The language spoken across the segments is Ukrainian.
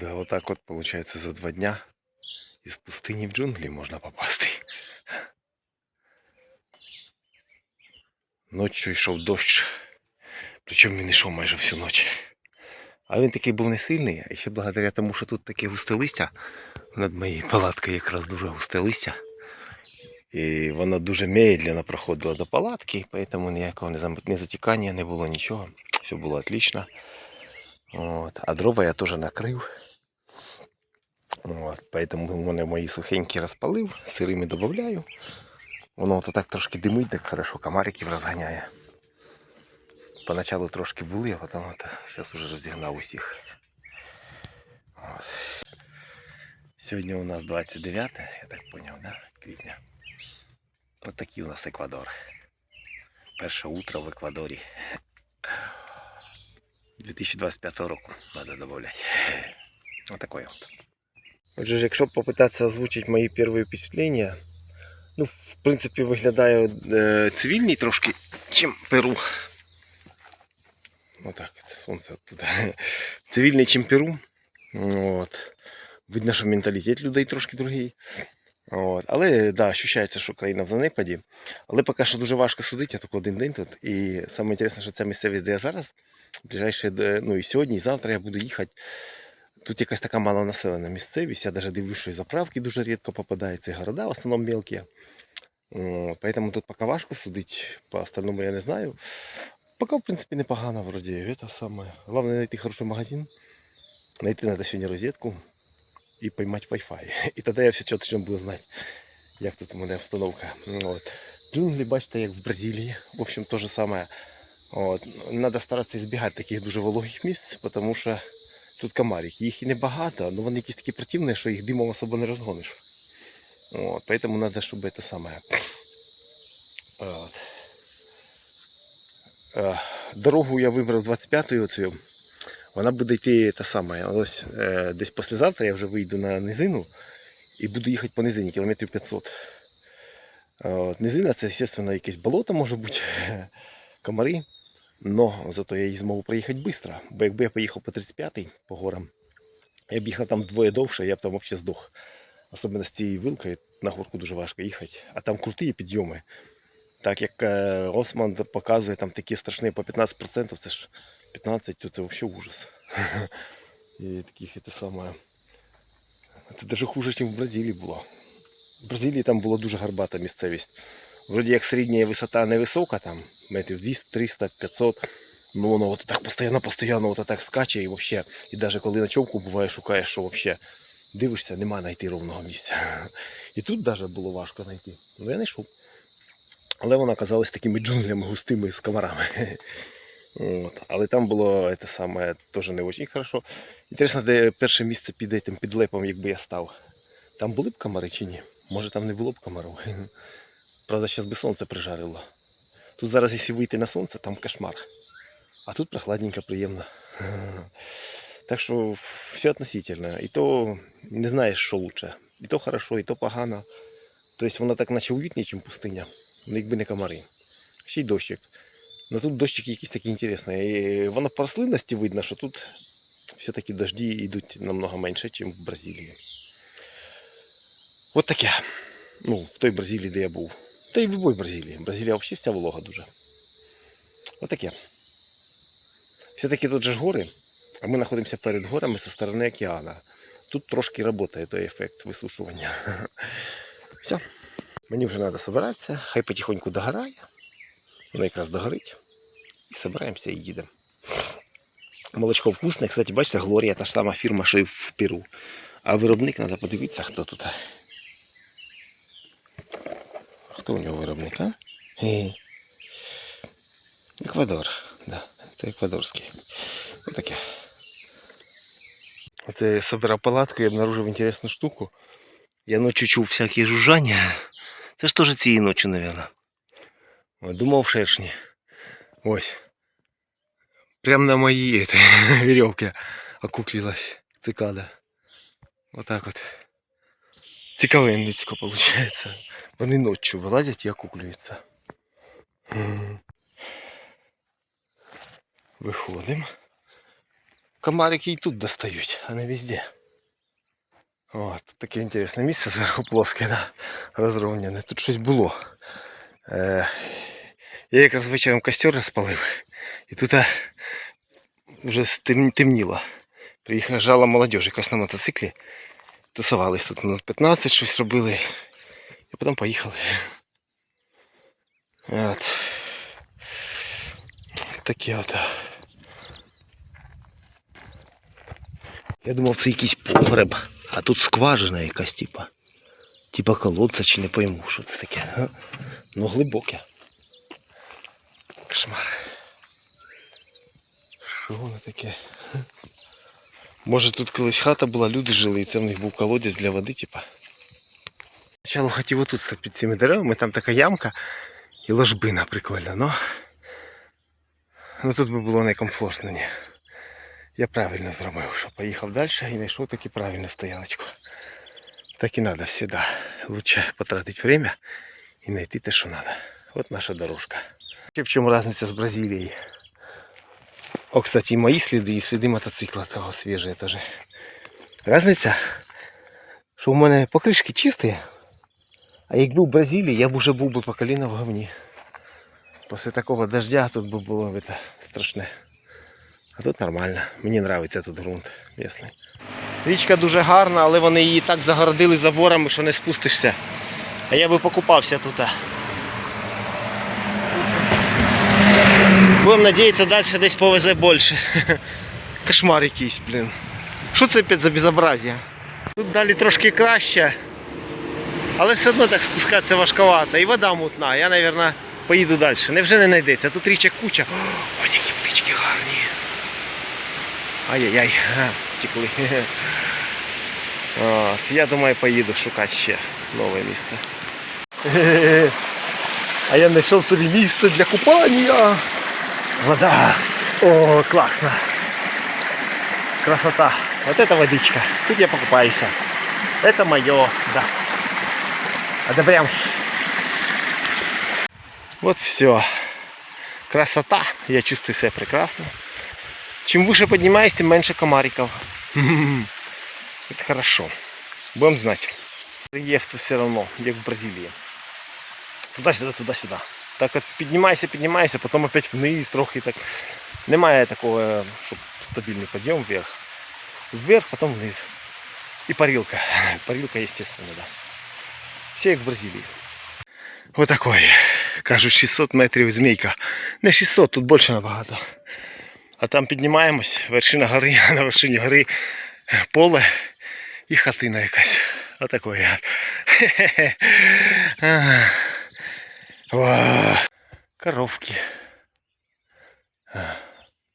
Да, вот так вот получается за два дня из пустыни в джунглі можна попасти. Ночью йшов дощ, причому він йшов майже всю ніч. А він такий був не сильний, а ще благодаря тому, що тут таке густе листя, над моєю палаткою якраз дуже густе листя. І воно дуже медленно проходило до палатки, тому ніякого не затікання не було нічого. Все було отлично. От. А дрова я теж накрив. От. Поэтому в мене мої сухенькі розпалив, сирими додаю. Воно от так трошки димить, так хорошо комариків розганяє. Поначалу трошки були, а потім от, зараз вже розігнав усіх. От. Сьогодні у нас 29, я так зрозумів, да? квітня. Ось такий у нас Еквадор. Перше утро в Еквадорі. 2025 року треба додати. Ось такое от. Отже, якщо попитатися озвучити мої перші впечатлення, ну, в принципі, виглядає е, цивільний трошки, чим Перу. От, сонце туди. Цивільний, чим Перу. От. Видно, що менталітет людей трошки другий. От. Але да, ощущається, що країна в занепаді. Але поки що дуже важко судити, я тільки один день тут. І саме що ця місцевість, де я зараз, ближайше, ну і сьогодні, і завтра я буду їхати. Тут якась така малонаселена місцевість. Я навіть дивлюсь, що і заправки дуже рідко попадаються, і города в основному мелкі. Поэтому тут поки важко судити, по остальному я не знаю. Поки, в принципі, непогано вроді. Это самое. Главное знайти хороший магазин, знайти надо сьогодні розетку і поймати Wi-Fi. І тоді я все точно буду знати, як тут у мене обстановка. От. Джунглі, бачите, як в Бразилії. В общем, то же самое. От. Надо старатися збігати таких дуже вологих місць, тому що тут комарики. Їх і небагато, але вони якісь такі противні, що їх димом особо не розгониш. От, поэтому надо, чтобы это самое. От. Е, Дорогу я вибрав 25-ю оцю. Вона буде йти та саме. Ось е, десь післязавтра я вже вийду на низину і буду їхати по низині кілометрів 500. От, низина це, звісно, якесь болото може бути, комари. Но зато я її зможу проїхати швидко. Бо якби я поїхав по 35-й по горам, я б їхав там вдвоє довше, я б там взагалі здох. Особливо з цією вилкою на горку дуже важко їхати. А там круті підйоми. Так як е, Осман показує там такі страшні по 15%, це ж 15%, то це взагалі ужас. І таких це саме. Це навіть хуже, ніж в Бразилії було. В Бразилії там була дуже гарбата місцевість. Вроді як середня висота невисока, там метрів 200, 300, 500. Ну воно от так постійно, постійно от так скаче і вообще. І навіть коли на човку буває, шукаєш, що вообще дивишся, нема знайти ровного місця. І тут навіть було важко знайти. Ну я знайшов. Але вона оказалась такими джунглями густими з комарами. От. Але там було це саме теж не дуже хорошо. Інтересно, де перше місце під этим підлепом, якби я став. Там були б комари чи ні? Може там не було б комарів. Правда, зараз би сонце прижарило. Тут зараз, якщо вийти на сонце, там кошмар. А тут прохладненько, приємно. Так що все относительно. І то не знаєш, що лучше. І то хорошо, і то погано. Тобто воно так наче уютніше, ніж пустиня. Ну, якби не комари. Ще й дощик. Ну тут дощик якийсь такий інтересний. І воно по рослинності видно, що тут все-таки дожді йдуть намного менше, ніж в Бразилії. От таке. Ну, в той Бразилії, де я був. Та й в будь-якій Бразилії. Бразилія взагалі вся волога дуже. От таке. Все-таки тут же ж гори, а ми знаходимося перед горами зі сторони океану. Тут трошки працює той ефект висушування. Все. Мені вже треба збиратися, хай потихоньку догорає. Воно якраз догорить. І збираємося і їдемо. Молочко вкусне. Кстати, бачите, Глорія та ж сама фірма, що і в Перу. А виробник треба подивитися, хто тут. Хто у нього виробник, а? Ге. Еквадор. Да, це еквадорський. Ось таке. Оце я собирав палатку і обнаружив інтересну штуку. Я ночі чув всякі жужжання. Це ж теж цієї ночі, мабуть. Думав шершні. Ось. Прям на моїй этой, веревке окуклилась цикада. Вот так вот. Цікавенницько виходить. Вони ночі вилазять і окуклюються. Виходимо. комарики і тут достають, а не везде. О, тут таке інтересне місце зверху плоске, да? розровняне. Тут щось було. Е, я якраз вечором костер розпалив. І тут а, вже стем- темніло. Приїхала молодіж якась на мотоциклі. Тусувались тут минут 15, щось робили. І потім поїхали. От. Таке от. Я думав, це якийсь погреб, а тут скважина якась, типа. Типа колодця чи не пойму, що це таке. Ну глибоке. Кошмар. Що воно таке? Може тут колись хата була, люди жили, і це в них був колодязь для води, типа. Спочатку хотів отут стати під цими деревами, там така ямка і ложбина прикольна, но. Ну тут би було некомфортно, ні. Я правильно зробив, що поїхав далі і знайшов таки правильну стояночку. Так і треба завжди. Лучше потратити время і знайти те, що треба. От наша дорожка. В чому різниця з Бразилією? О, кстати, і мої сліди, і сліди мотоцикла того свіжі теж. Різниця, що у мене покришки чисті, а якби в Бразилії, я б уже був би по коліна в говні. Після такого дождя тут би було б це страшне. А тут нормально. Мені подобається тут ґрунт місний. Річка дуже гарна, але вони її так загородили заборами, що не спустишся. А я би покупався тут. Будемо надіятися, далі десь повезе більше. Кошмар якийсь, блін. Що це опять за безобразие? Тут далі трошки краще. Але все одно так спускатися важковато. І вода мутна. Я, мабуть, поїду далі. Невже не знайдеться? Тут річок куча. О, які птички гарні. Ай-яй-яй, втекли. Я думаю, поїду шукати ще нове місце. А я знайшов собі місце для купання. Вода. О, классно. Красота. Вот это водичка. Тут я покупаюсь. Это мое, да. Одобрямс. Вот все. Красота. Я чувствую себя прекрасно. Чем выше поднимаюсь, тем меньше комариков. Это хорошо. Будем знать. Тут все равно, как в Бразилии. Туди-сюди, туди-сюди. Так от піднімайся, піднімайся, потім опять вниз трохи так. Немає такого, щоб стабільний підйом вверх. Вверх, потім вниз. І парилка. Парилка, естественно, да. Все як в Бразилії. Отакой. Кажуть, 600 метрів змійка. Не 600, тут більше набагато. А там піднімаємось, вершина гори, на вершині гори поле і хатина якась. Отакой. Ага. Ва. Коровки.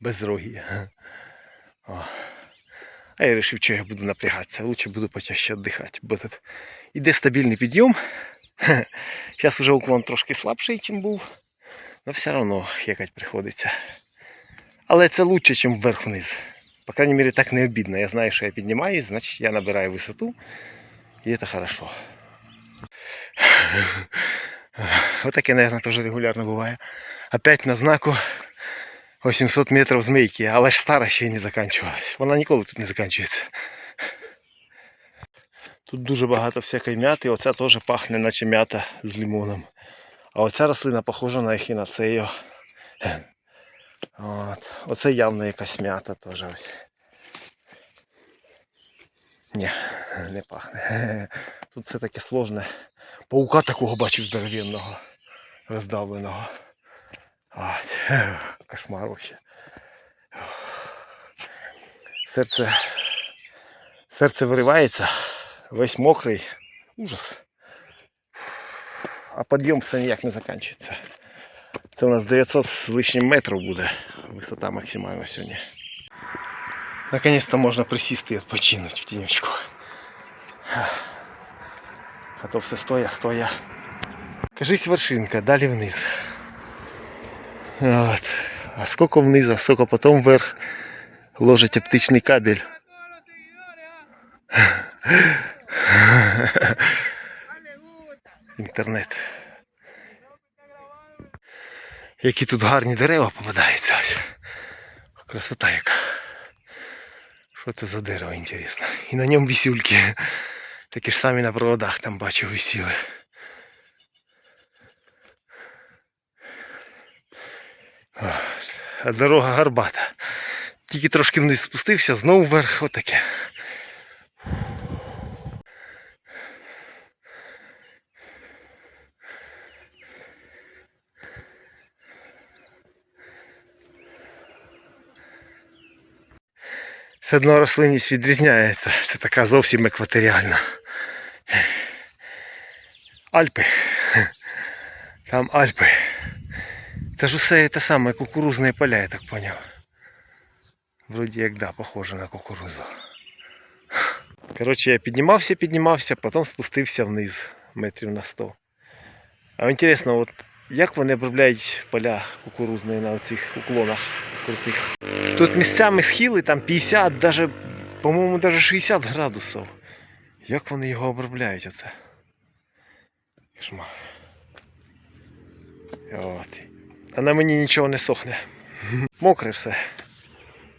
Безрогі. О. А я вирішив, що я буду напрягатися. Лучше буду почаще віддихати. Бо тут іде стабільний підйом. Зараз вже уклон трошки слабший, ніж був. Але все одно хекать приходиться. Але це краще, ніж вверх-вниз. По крайней мере, так не обідно. Я знаю, що я піднімаюсь, значить я набираю висоту. І це хорошо. Вот таке, наверное, тоже регулярно буває. Опять на знаку 800 метрів змійки, але ж стара ще й не закінчилась. Вона ніколи тут не закінчується. Тут дуже багато всякої м'яти, оця теж пахне, наче м'ята з лимоном. А оця рослина похожа на ехінацею. От. Оце явно якась м'ята теж ось. Ні, не пахне. Тут все таке сложне. Паука такого бачив здоровенного, роздавленого. Кошмар вообще. Серце. Серце виривається, весь мокрий. Ужас. А підйом все ніяк не закінчується. Це у нас 900 з лишнім метрів буде. Висота максимальна сьогодні. Наконец-то можна присісти і відпочинути в тінючку. А то все стоя, стоя. Кажись вершинка, далі вниз. От. А сколько вниз, а сколько потом вверх ложить оптичний кабель. Інтернет. Які тут гарні дерева попадаються. Красота яка. Що це за дерево, інтересно. І на ньому вісюльки. Такі ж самі на проводах там бачу висіли. А дорога гарбата. Тільки трошки вниз спустився, знову вверх, отаке. Все одно рослинність відрізняється. Це така зовсім екваторіальна. Альпи. Там Альпи. Це ж усе те саме кукурузне поля, я так поняв. Вроді як да, похоже на кукурузу. Коротше, я піднімався, піднімався, потім спустився вниз метрів на 100. А інтересно, от як вони обробляють поля кукурузні на оцих уклонах крутих? Тут місцями схили там 50, даже, по-моєму, даже 60 градусів. Як вони його обробляють оце? Кошмар. От. А на мені нічого не сохне. Мокре все.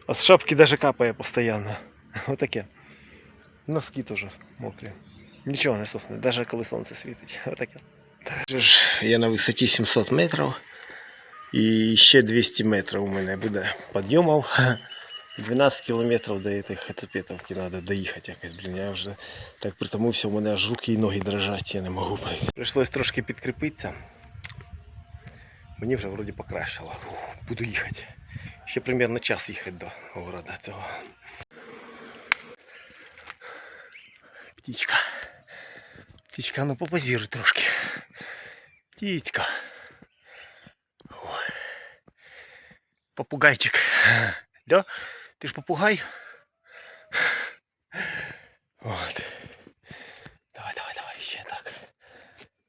От шапки даже капає постійно. Отаке. Носки теж мокрі. Нічого не сохне, навіть коли сонце світить. Отаке. Я на висоті 700 метрів. І ще 200 метрів у мене буде підйомів. 12 кілометрів до цих хацепетовки треба доїхати якось, блін. Я вже так притомився, у мене аж руки і ноги дрожать, я не можу пройти. Прийшлось трошки підкріпитися. Мені вже вроді покращило. Ух, буду їхати. Ще примерно час їхати до города цього. Птічка. Птічка, ну попозируй трошки. Птічка. Ой. Попугайчик. Да? Ти ж попугай? От. Давай, давай, давай, ще так.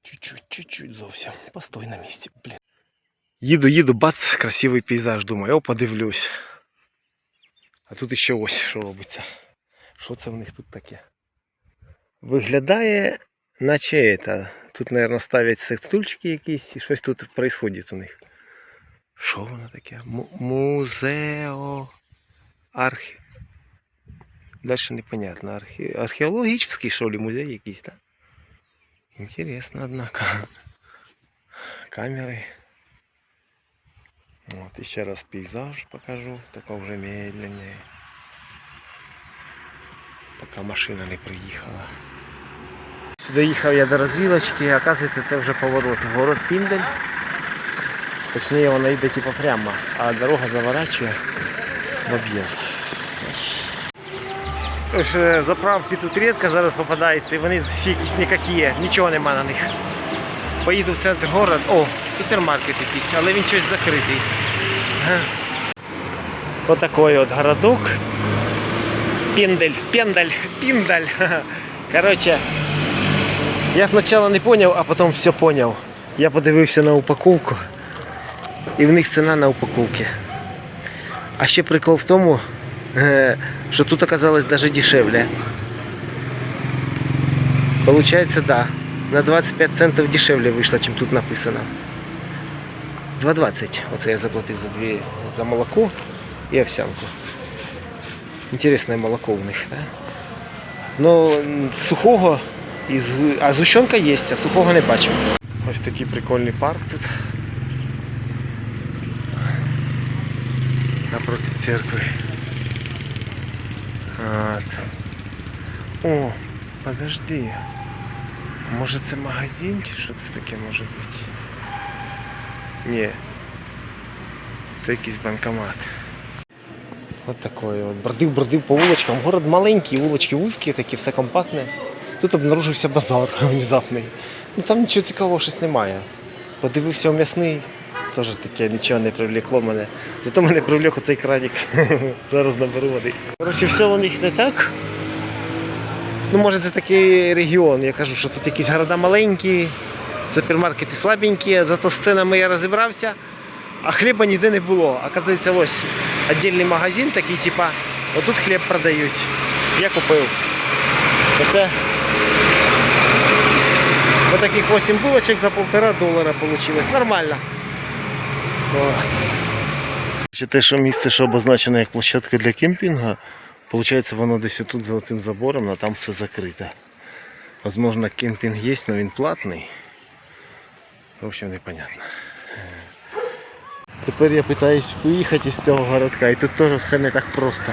Чуть-чуть, чуть-чуть зовсім. Постой на місці, блін. Їду, їду, бац, красивий пейзаж, думаю, о, подивлюсь. А тут ще ось що робиться. Що це в них тут таке? Виглядає, наче це. Тут, мабуть, ставлять стульчики якісь і щось тут відбувається у них. Що воно таке? Му- Музео. Архе... Дальше непонятно. Архе... Археологічний, що ли, музей якийсь, так? Интересно, однако. Камеры. Вот, еще раз пейзаж покажу, только уже медленнее. Пока машина не приїхала. Доїхав я до розвілочки, а оказується це вже поворот. Город Піндель. Точніше вона йде типу прямо, а дорога заворачує в об'їзд. Е, заправки тут рідко зараз попадаються, і вони всі якісь ніякі, нічого нема на них. Поїду в центр города, о, супермаркет якийсь, але він щось закритий. Отакий от городок. Пендель, пендель, піндаль. Ха-ха. Я спочатку не зрозумів, а потім все зрозумів. Я подивився на упаковку, і в них ціна на упаковці. А ще прикол в тому, е, що тут оказалось даже дешевле. Получается, да. На 25 центів дешевле вийшло, чим тут написано. 2,20. Оце я заплатив за дві за молоко і овсянку. Інтересне молоко у них, да? Ну, сухого, а згущенка є, а сухого не бачу. Ось такий прикольний парк тут. Напроти церкви. От. О, подожди. Може це магазин чи що це таке може бути? Ні. Це якийсь банкомат. От такой от. Бродив-бродив по вуличкам. Город маленький, вулички вузькі, такі, все компактне. Тут обнаружився базар внезапний. Ну там нічого цікавого щось немає. Подивився в м'ясний, теж таке нічого не привлекло мене. Зато мене привлек оцей краник. Зараз наберу води. Коротше, все у них не так. Ну, може, це такий регіон. Я кажу, що тут якісь города маленькі, супермаркети слабенькі, зато з цінами я розібрався, а хліба ніде не було. Оказується, ось віддільний магазин такий, типа, отут хліб продають. Я купив. Оце Ось таких 8 булочок за полтора долара вийшло. Нормально. Ще те, що місце, що обозначено як площадка для кемпінгу, Получається, воно десь отут за цим забором, а там все закрите. Возможно, кемпінг є, але він платний. В общем, непонятно. Тепер я питаюсь виїхати із цього городка, і тут теж все не так просто.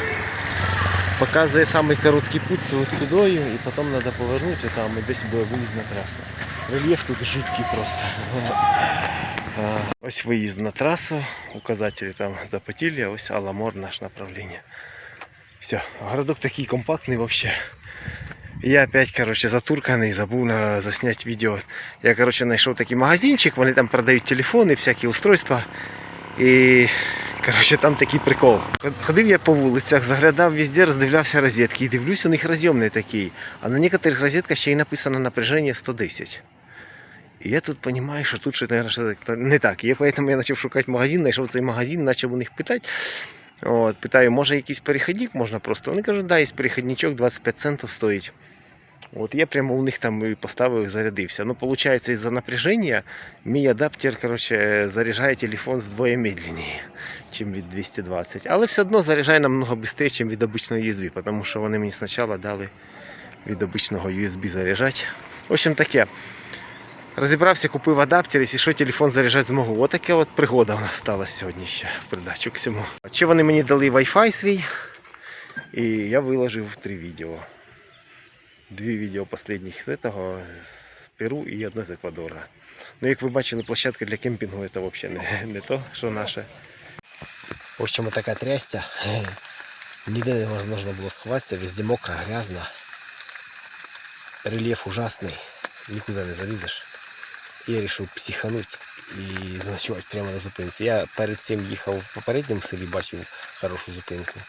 Показує самий короткий путь це от сюди, і потім треба повернути там, і десь буде виїзна траса. Рельєф тут жуткий просто. А, Ось виїзд на трасу, указателі там до Потілля, ось Аламор наше направлення. Все, городок такий компактний вообще. Я опять, короче, затурканий, забув на, засняти відео. Я, короче, знайшов такий магазинчик, вони там продають телефони, всякі устройства. І короче, там такий прикол. Ходив я по вулицях, заглядав везде, роздивлявся розетки і дивлюсь, у них розйомний такий. А на некоторих розетках ще й написано напряження 110. І я тут розумію, що тут що не так. І поэтому я почав шукати магазин, знайшов цей магазин, почав у них питати. От, питаю, може якийсь перехідник можна просто. Вони кажуть, да, є перехідничок, 25 центів стоїть. От я прямо у них там і поставив і зарядився. Ну, виходить, із-за напряження мій адаптер короче, заряджає телефон вдвоє медленніше, ніж від 220. Але все одно заряджає намного швидше, ніж від обичного USB, тому що вони мені спочатку дали від обичного USB заряджати. В общем, таке. Розібрався, купив адаптер, і що телефон заряджати змогу. Отаке от пригода у нас сталася сьогодні ще в придачу к всьому. Чи вони мені дали Wi-Fi свій, і я виложив три відео. Дві відео останніх з цього, з Перу і одне з Еквадора. Ну, як ви бачили, площадка для кемпінгу це взагалі не, не то, що наше. В общем, така трястя. Ніде невозможно було сховатися, везде мокро, грязно. Рельєф ужасний, нікуди не залізеш. Я вирішив психануть і заночувати прямо на зупинці. Я перед цим їхав в попередньому селі, бачив хорошу зупинку.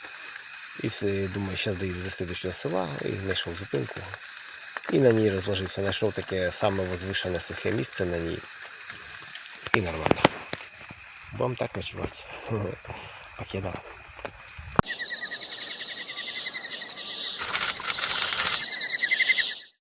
І думаю, зараз доїду до слідчого села і знайшов зупинку. І на ній розложився. Знайшов таке саме возвишене сухе місце на ній. І нормально. Будемо так ночувати. Покидав.